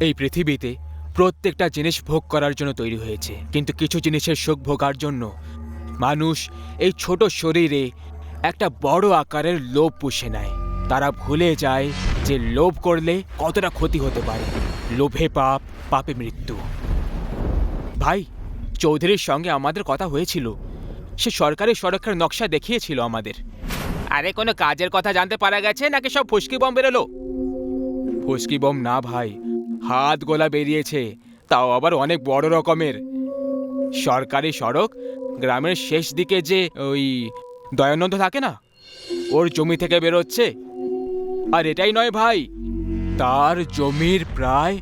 এই পৃথিবীতে প্রত্যেকটা জিনিস ভোগ করার জন্য তৈরি হয়েছে। কিন্তু কিছু জিনিসের সুখ ভোগার জন্য মানুষ এই ছোট শরীরে একটা বড় আকারের লোভ পুষে নেয়। তারা ভুলে যায় যে লোভ করলে কতটা ক্ষতি হতে পারে। লোভে পাপ পাপে মৃত্যু। ভাই চৌধুরীর সঙ্গে আমাদের কথা হয়েছিল। সে সরকারি সড়কের নকশা দেখিয়েছিল আমাদের। আরে কোনো কাজের কথা জানতে পারা গেছে নাকি সব ফুসকি বম বেরোলো? ফুসকি বম না ভাই। হাত গোলা বেরিয়েছে, তাও আবার অনেক বড় রকমের। সরকারি সড়ক গ্রামের শেষ দিকে যে ওই দয়ানন্দ থাকে না, ওর জমি থেকে বেরোচ্ছে। আর এটাই নয় ভাই, তার জমির প্রায়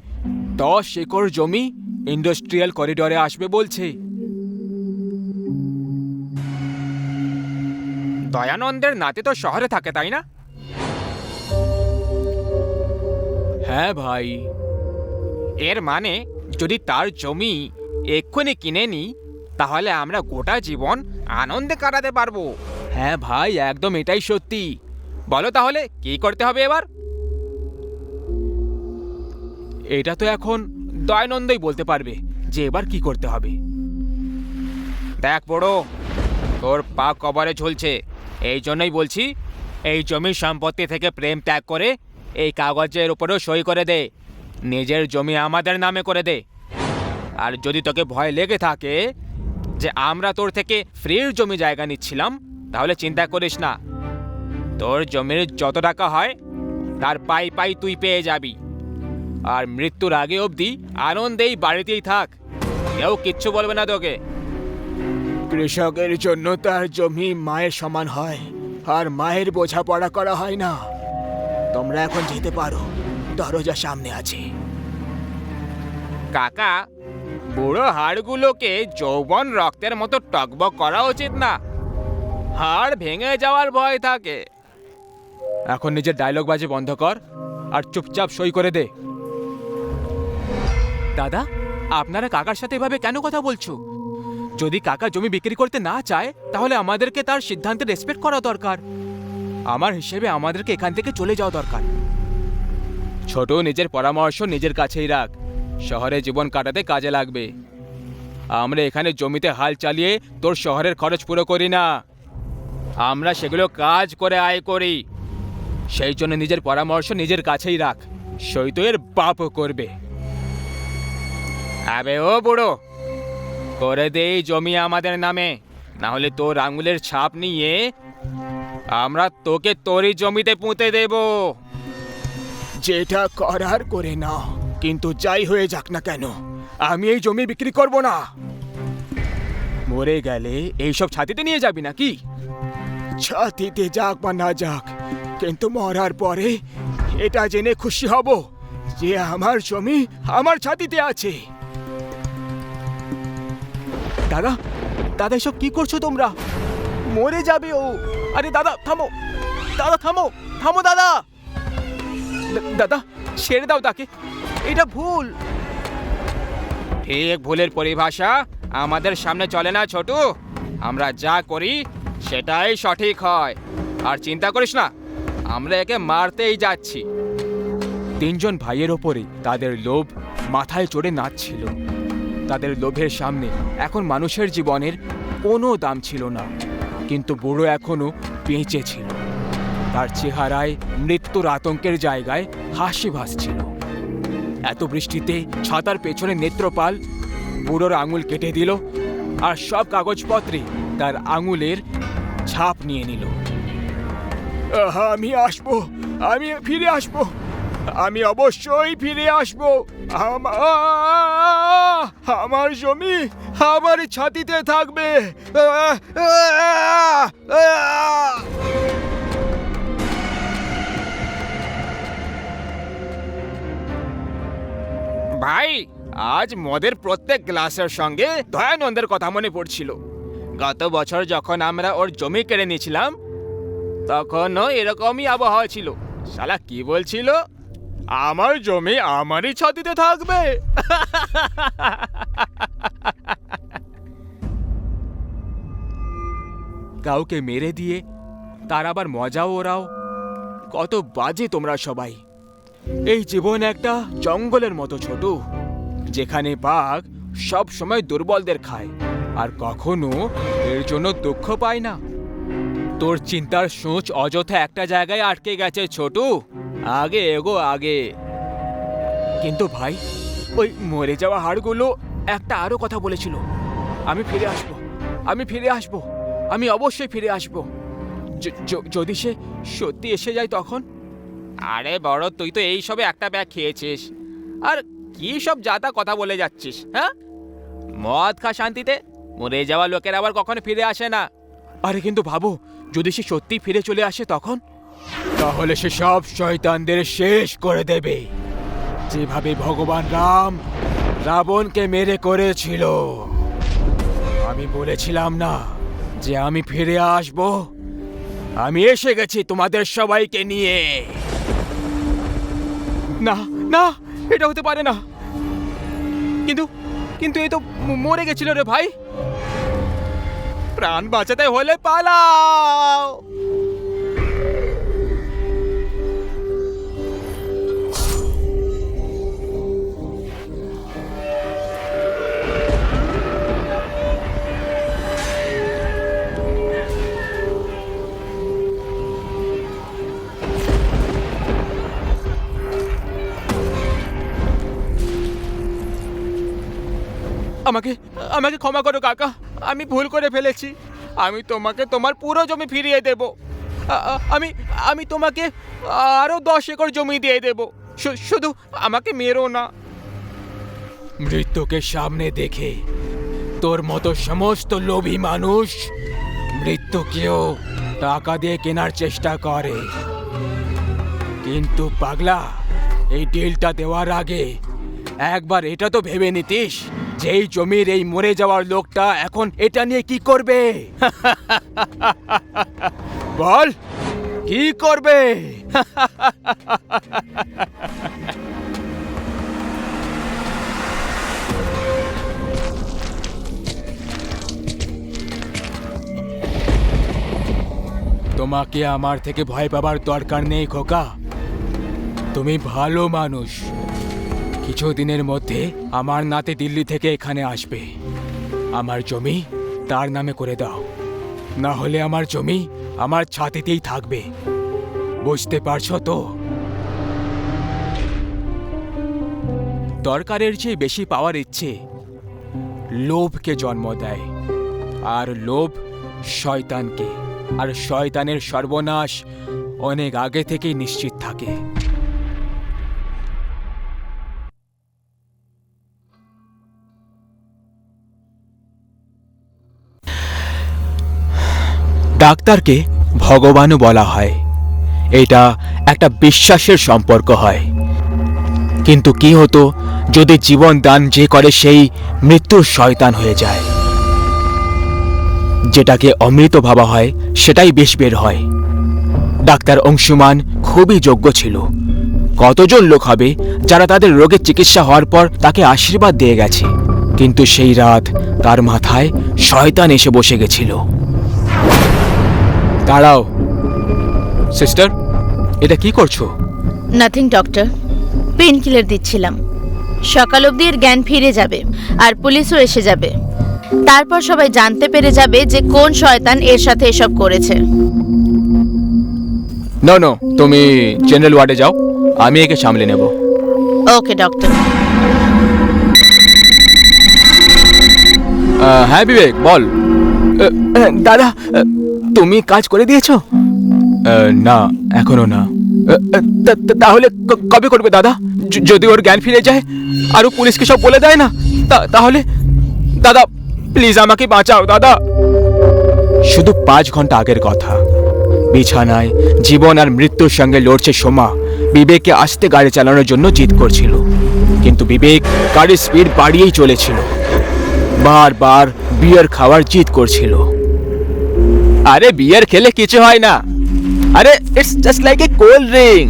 দশ একর জমি ইন্ডাস্ট্রিয়াল করিডরে আসবে বলছে। দয়ানন্দের নাতে তো শহরে থাকে, তাই না? হ্যাঁ ভাই। এর মানে যদি তার জমি এক্ষুনি কিনে নিই তাহলে আমরা গোটা জীবন আনন্দে কাটাতে পারব। হ্যাঁ ভাই, একদম এটাই সত্যি। বলো তাহলে, কি করতে হবে এবার? এটা তো এখন দয়ানন্দই বলতে পারবে যে এবার কি করতে হবে। দেখ বড়, তোর পা কবরে ঝুলছে। এই জন্যই বলছি, এই জমির সম্পত্তি থেকে প্রেম ত্যাগ করে এই কাগজের উপরেও সই করে দে। নিজের জমি আমাদের নামে করে দে। আর যদি তোকে ভয় লেগে থাকে যে আমরা তোর থেকে ফ্রির জমি জায়গা নিচ্ছিলাম, তাহলে চিন্তা করিস না। তোর জমির যত টাকা হয়, তার পাই পাই তুই পেয়ে যাবি। আর মৃত্যুর আগে অবধি আনন্দেই বাড়িতেই থাক। কেউ কিচ্ছু বলবে না তোকে। কৃষকের জন্য তার জমি মায়ের সমান হয়, আর মায়ের বোঝাপড়া করা হয় না। তোমরা এখন যেতে পারো। দরজা সামনে আছে। কাকা, বুড়ো হাড়গুলোকে যৌবন রক্তের মতো টকবক করা উচিত না। হাড় ভেঙে যাওয়ার ভয় থাকে। এখন নিজের ডায়লগ বাজে বন্ধ কর আর চুপচাপ সই করে দে। দাদা, আপনারা কাকার সাথে এভাবে কেন কথা বলছো? যদি কাকা জমি বিক্রি করতে না চায়, তাহলে আমাদেরকে তার সিদ্ধান্তে রেসপেক্ট করা দরকার। আমার হিসেবে আমাদেরকে এখান থেকে চলে যাওয়া দরকার। ছোট নিজের পরামর্শ নিজের কাছেই রাখ। শহরে জীবন কাটাতে কাজে লাগবে। আমরা এখানে জমিতে হাল চালিয়ে তোর শহরের খরচ পুরো করি না। আমরা সেগুলো কাজ করে আয় করি। সেই জন্য নিজের পরামর্শ নিজের কাছেই রাখ। সৈত এর করবে। আবে ও বুড়ো, করে দে জমি আমাদের নামে। না হলে তোর আঙুলের ছাপ নিয়ে আমরা তোকে তোরই জমিতে পুঁতে দেবো। যেটা করার করে নাও কিন্তু যাই হয়ে যাক না কেন, আমি এই জমি বিক্রি করব না। মরে গেলে এইসব ছাতিতে নিয়ে যাবি নাকি? ছাতিতে যাক বা না যাক, কিন্তু মরার পরে এটা জেনে খুশি হব যে আমার জমি আমার ছাতিতে আছে। দাদা দাদা, এসব কি করছ তোমরা? মরে যাবে ও। আরে দাদা, থামো। দাদা, থামো। থামো, দাদা। দাদা ছেড়ে দাও তাকে। এটা ভুল। ঠিক ভুলের পরিভাষা আমাদের সামনে চলে না ছোট। আমরা যা করি সেটাই সঠিক হয়। আর চিন্তা করিস না আমরা একে মারতেই যাচ্ছি। তিনজন ভাইয়ের ওপরে তাদের লোভ মাথায় চড়ে নাচছিল। তাদের লোভের সামনে এখন মানুষের জীবনের কোনো দাম ছিল না। কিন্তু বুড়ো এখনও বেঁচে ছিল। তার চেহারায় মৃত্যুর আতঙ্কের জায়গায় হাসি ভাসছিল এত বৃষ্টিতে ছাতার পেছনে নেত্রপাল বুড়োর আঙুল কেটে দিল আর সব কাগজপত্রে তার আঙুলের ছাপ নিয়ে নিল আমি আসব আমি ফিরে আসব আমি অবশ্যই ফিরে আসব আমার জমি আমার ছাতিতে থাকবে ভাই, আজ মদের প্রত্যেক গ্লাসের সঙ্গে দয়ানন্দের কথা মনে পড়ছিল। গত বছর যখন আমরা ওর জমি কেড়ে নিয়েছিলাম, তখনও এরকমই আবহাওয়া ছিল। শালা, কি বলছিল? আমার জমি আমারই ছাতিতে থাকবে। কাউকে মেরে দিয়ে তার আবার মজাও ওরাও। কত বাজে তোমরা সবাই। এই জীবন একটা জঙ্গলের মতো ছোট, যেখানে বাঘ সব সময় দুর্বলদের খায়, আর কখনো এর জন্য দুঃখ পায় না। তোর চিন্তার সোচ অযথা একটা জায়গায় আটকে গেছে, ছোটু। আগে এগো, আগে। কিন্তু ভাই, ওই মরে যাওয়া হাড়গুলো একটা আরও কথা বলেছিল। আমি ফিরে আসব, আমি ফিরে আসব, আমি অবশ্যই ফিরে আসব। যদি সে সত্যি এসে যায় তখন? আরে বড় তুই তো এই সবে একটা ব্যাগ খেয়েছিস। আর কি সব যাতা কথা বলে যাচ্ছিস হ্যাঁ? মদ খা শান্তিতে, মরে যাওয়া লোকের আবার কখনো ফিরে আসে না। আরে কিন্তু ভাবো যদি সে সত্যি ফিরে চলে আসে তখন? তাহলে সে সব শয়তানদের শেষ করে দেবে। যেভাবে ভগবান রাম রাবণকে মেরে করেছিল। আমি বলেছিলাম না যে আমি ফিরে আসব। আমি এসে গেছি তোমাদের সবাইকে নিয়ে। না না, এটা হতে পারে না। কিন্তু কিন্তু এই তো মরে গেছিল রে ভাই। প্রাণ বাঁচাতে হলে পালাও। আমাকে আমাকে ক্ষমা করো কাকা, আমি ভুল করে ফেলেছি। আমি তোমাকে তোমার পুরো জমি ফিরিয়ে দেব। আমি আমি তোমাকে আরও দশ একর জমি দিয়ে দেব। শুধু আমাকে মেরো না। মৃত্যুকে সামনে দেখে তোর মতো সমস্ত লোভী মানুষ মৃত্যুকেও টাকা দিয়ে কেনার চেষ্টা করে। কিন্তু পাগলা, এই ডিলটা দেওয়ার আগে একবার এটা তো ভেবে নিতিস? যে এই জমির এই মরে যাওয়ার লোকটা এখন এটা নিয়ে কি করবে? বল, কি করবে? তোমাকে আমার থেকে ভয় পাবার দরকার নেই খোকা। তুমি ভালো মানুষ। কিছুদিনের মধ্যে আমার নাতে দিল্লি থেকে এখানে আসবে। আমার জমি তার নামে করে দাও। না হলে আমার জমি আমার ছাতিতেই থাকবে। বুঝতে পারছ তো? দরকারের চেয়ে বেশি পাওয়ার ইচ্ছে লোভকে জন্ম দেয়। আর লোভ শয়তানকে। আর শয়তানের সর্বনাশ অনেক আগে থেকেই নিশ্চিত থাকে। ডাক্তারকে ভগবানও বলা হয়। এটা একটা বিশ্বাসের সম্পর্ক হয়। কিন্তু কি হতো যদি জীবন দান যে করে সেই মৃত্যুর শয়তান হয়ে যায়? যেটাকে অমৃত ভাবা হয়, সেটাই বেশ বের হয়। ডাক্তার অংশুমান খুবই যোগ্য ছিল। কতজন লোক হবে যারা তাদের রোগের চিকিৎসা হওয়ার পর তাকে আশীর্বাদ দিয়ে গেছে? কিন্তু সেই রাত তার মাথায় শয়তান এসে বসে গেছিল। দাঁড়াও। সিস্টার এটা কি করছ? নাথিং ডক্টর পেন কিলার দিচ্ছিলাম। সকাল অবধি এর জ্ঞান ফিরে যাবে আর পুলিশও এসে যাবে। তারপর সবাই জানতে পেরে যাবে যে কোন শয়তান এর সাথে এসব করেছে। নো নো তুমি জেনারেল ওয়ার্ডে যাও আমি একে সামলে নেব। ওকে ডক্টর হ্যাঁ বিবেক বল। দাদা তুমি কাজ করে দিয়েছ? না এখনও না। তাহলে কবে করবে দাদা? যদি ওর জ্ঞান ফিরে যায় আরও পুলিশকে সব বলে দেয় না তাহলে? দাদা প্লিজ আমাকে বাঁচাও দাদা। শুধু পাঁচ ঘণ্টা আগের কথা। বিছানায় জীবন আর মৃত্যুর সঙ্গে লড়ছে সোমা। বিবেককে আসতে গাড়ি চালানোর জন্য জিদ করছিল। কিন্তু বিবেক গাড়ির স্পিড বাড়িয়েই চলেছিল। বারবার বিয়ার খাওয়ার জিদ করছিল। আরে বিয়ার খেলে কিছু হয় না। আরে it's just like a cold drink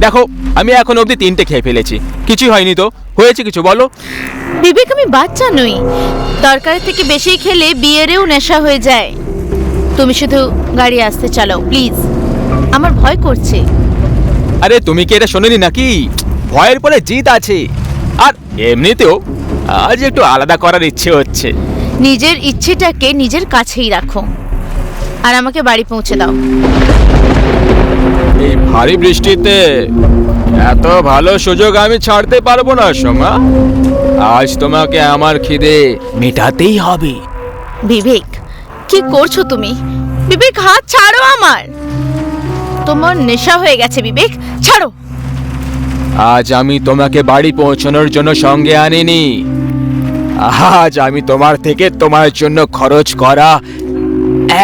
দেখো আমি এখন অবধি তিনটে খেয়ে ফেলেছি। কিছুই হয়নি তো। হয়েছে কিছু বলো। বিবেক আমি বাচ্চা নই। দরকারের থেকে বেশি খেলে বিয়েরেও নেশা হয়ে যায়। তুমি শুধু গাড়ি আসতে চালাও প্লিজ। আমার ভয় করছে। আরে তুমি কি এটা শোনোনি নাকি? ভয়ের পরে জিত আছে। আর এমনিতেও আজ একটু আলাদা করার ইচ্ছে হচ্ছে। নিজের ইচ্ছেটাকে নিজের কাছেই রাখো। আর আমাকে বাড়ি পৌঁছে দাও। এই ভারী বৃষ্টিতে এত ভালো সুযোগ আমি ছাড়তে পারব না সোমা। আজ তোমাকে আমার খিদে মেটাতেই হবে। বিবেক কি করছ তুমি? বিবেক হাত ছাড়ো আমার। তোমার নেশা হয়ে গেছে বিবেক। ছাড়ো। আজ আমি তোমাকে বাড়ি পৌঁছানোর জন্য সঙ্গে আনিনি। আজ আমি তোমার থেকে তোমার জন্য খরচ করা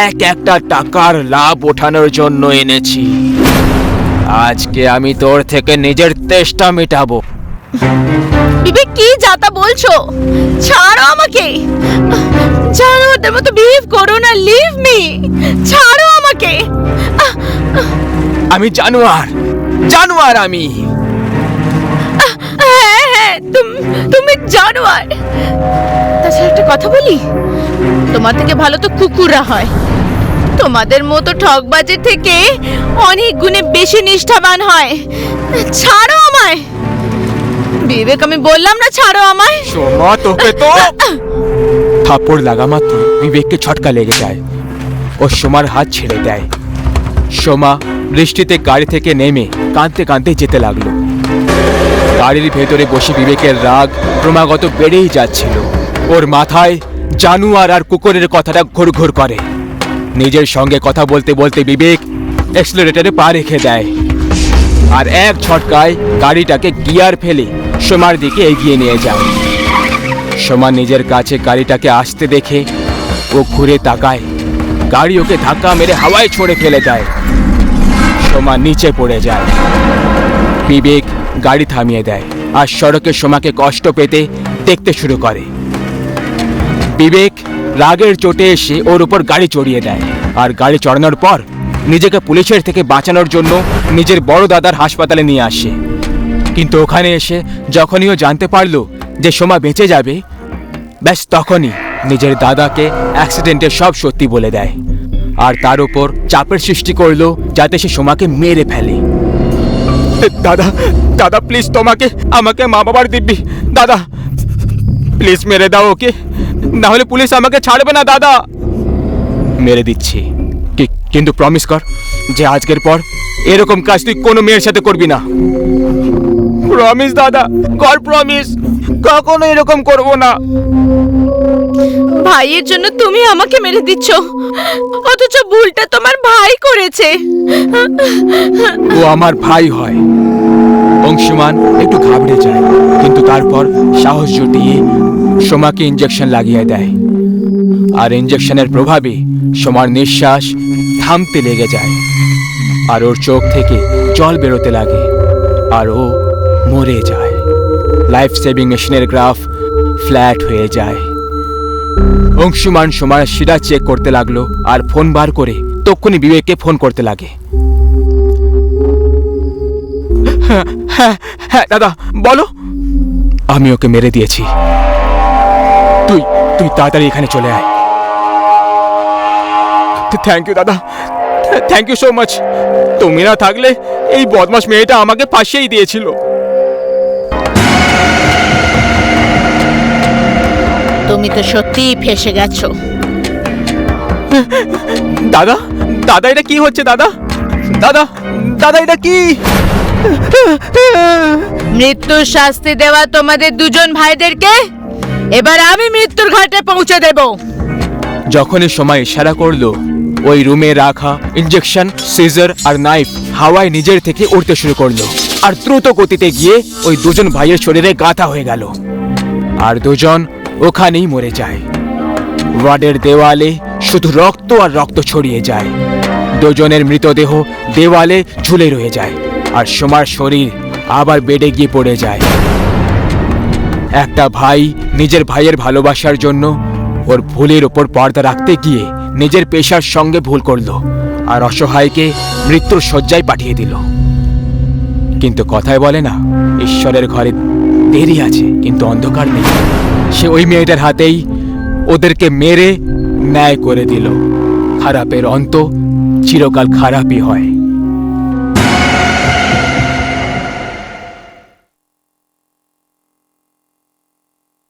এক একটা টাকার লাভ ওঠানোর জন্য এনেছি। আজকে আমি তোর থেকে নিজের তেষ্টা মেটাবো। বিবেক কি যাতা বলছো? ছাড়ো আমাকে! জানো ওদের মতো বিহেভ করো না লিভ মি ছাড়ো আমাকে! আমি জানোয়ার! জানোয়ার আমি! হ্যাঁ হ্যাঁ তুমি জানোয়ার! তাছাড়া একটা কথা বলি? তোমার থেকে ভালো তো কুকুররা হয়। তোমাদের মতো ঠকবাজের থেকে অনেক গুণে বেশি নিষ্ঠাবান হয়। ছাড়ো আমায়। বিবেক, আমি বললাম না ছাড়ো আমায়। সোমা তোকে তো। থাপড় লাগা মাত্র বিবেককে ছটকা লেগে যায়। ও সোমার হাত ছেড়ে দেয়। সোমা বৃষ্টিতে গাড়ি থেকে নেমে কাঁদতে কাঁদতে যেতে লাগল। গাড়ির ভেতরে বসে বিবেকের রাগ ক্রমাগত বেড়েই যাচ্ছিল। ওর মাথায় জানুয়ার আর কুকুরের কথাটা ঘুরঘুর করে। নিজের সঙ্গে কথা বলতে বলতে বিবেক এক্সেলারেটরে পা রেখে দেয়। আর এক ছটকায় গাড়িটাকে গিয়ার ফেলে সোমার দিকে এগিয়ে নিয়ে যায়। সোমা নিজের কাছে গাড়িটাকে আসতে দেখে ও ঘুরে তাকায়। গাড়ি ওকে ধাক্কা মেরে হাওয়ায় ছড়ে ফেলে দেয়। সোমা নিচে পড়ে যায়। বিবেক গাড়ি থামিয়ে দেয় আর সড়কে সোমাকে কষ্ট পেতে দেখতে শুরু করে। বিবেক রাগের চোটে এসে ওর উপর গাড়ি চড়িয়ে দেয়। আর গাড়ি চড়ানোর পর নিজেকে পুলিশের থেকে বাঁচানোর জন্য নিজের বড় দাদার হাসপাতালে নিয়ে আসে। কিন্তু ওখানে এসে যখনই ও জানতে পারল যে সোমা বেঁচে যাবে, ব্যাস তখনই নিজের দাদাকে অ্যাক্সিডেন্টের সব সত্যি বলে দেয়। আর তার উপর চাপের সৃষ্টি করল যাতে সে সোমাকে মেরে ফেলে। দাদা দাদা প্লিজ তোমাকে, আমাকে মা বাবার দিব্যি। দাদা প্লিজ মেরে দাও ওকে। না হলে পুলিশ আমাকে ছাড়বে না দাদা। মেরে দিচ্ছি। কিন্তু প্রমিস কর যে আজকের পর এরকম কাজ তুই কোনো মেয়ের সাথে করবি না। প্রমিস দাদা কর প্রমিস কখনো এরকম করব না। ভাইয়ের জন্য তুমি আমাকে মেরে দিচ্ছ। অথচ ভুলটা তোমার ভাই করেছে। ও আমার ভাই হয়। অংশুমান একটু ঘাবড়ে যায়, কিন্তু তারপর সাহস জুটিয়ে সোমাকে ইঞ্জেকশন লাগিয়ে দেয়। আর ইঞ্জেকশনের প্রভাবে সোমার নিঃশ্বাস থামতে লেগে যায়। আর ওর চোখ থেকে জল বেরোতে লাগে, আর ও মরে যায়। লাইফ সেভিং মেশিনের গ্রাফ ফ্ল্যাট হয়ে যায়। অংশুমান সোমার শিরা চেক করতে লাগল, আর ফোন বার করে তক্ষুনি বিবেককে ফোন করতে লাগে। হ্যাঁ হ্যাঁ দাদা বলো। আমি ওকে মেরে দিয়েছি। তুই তুই তাড়াতাড়ি এখানে চলে আয়। থ্যাংক ইউ দাদা। থ্যাংক ইউ সো মাচ তুমি না থাকলে এই বদমাস মেয়েটা আমাকে ফাঁসিয়েই দিয়েছিল। তুমি তো সত্যিই ফেসে গেছো। দাদা দাদা এটা কি হচ্ছে দাদা? দাদা দাদা এটা কি? মৃত্যুর শাস্তি দেওয়া তোমাদের দুজন ভাইদেরকে? এবার আমি মৃত্যুর ঘাটে পৌঁছে দেব। যখনই সময় ইশারা করল, ওই রুমে রাখা ইঞ্জেকশন সিজার আর নাইফ হাওয়ায় নিজের থেকে উড়তে শুরু করল। আর দ্রুত গতিতে গিয়ে ওই দুজন ভাইয়ের শরীরে গাঁথা হয়ে গেল। আর দুজন ওখানেই মরে যায়। ওয়ার্ডের দেওয়ালে শুধু রক্ত আর রক্ত ছড়িয়ে যায়। দুজনের মৃতদেহ দেওয়ালে ঝুলে রয়ে যায়। আর সোমার শরীর আবার বেডে গিয়ে পড়ে যায়। একটা ভাই নিজের ভাইয়ের ভালোবাসার জন্য ওর ভুলের ওপর পর্দা রাখতে গিয়ে নিজের পেশার সঙ্গে ভুল করল আর অসহায়কে মৃত্যুর শয্যায় পাঠিয়ে দিল। কিন্তু কথায় বলে না, ঈশ্বরের ঘরে দেরি আছে, কিন্তু অন্ধকার নেই। সে ওই মেয়েটার হাতেই ওদেরকে মেরে ন্যায় করে দিল। খারাপের অন্ত চিরকাল খারাপই হয়।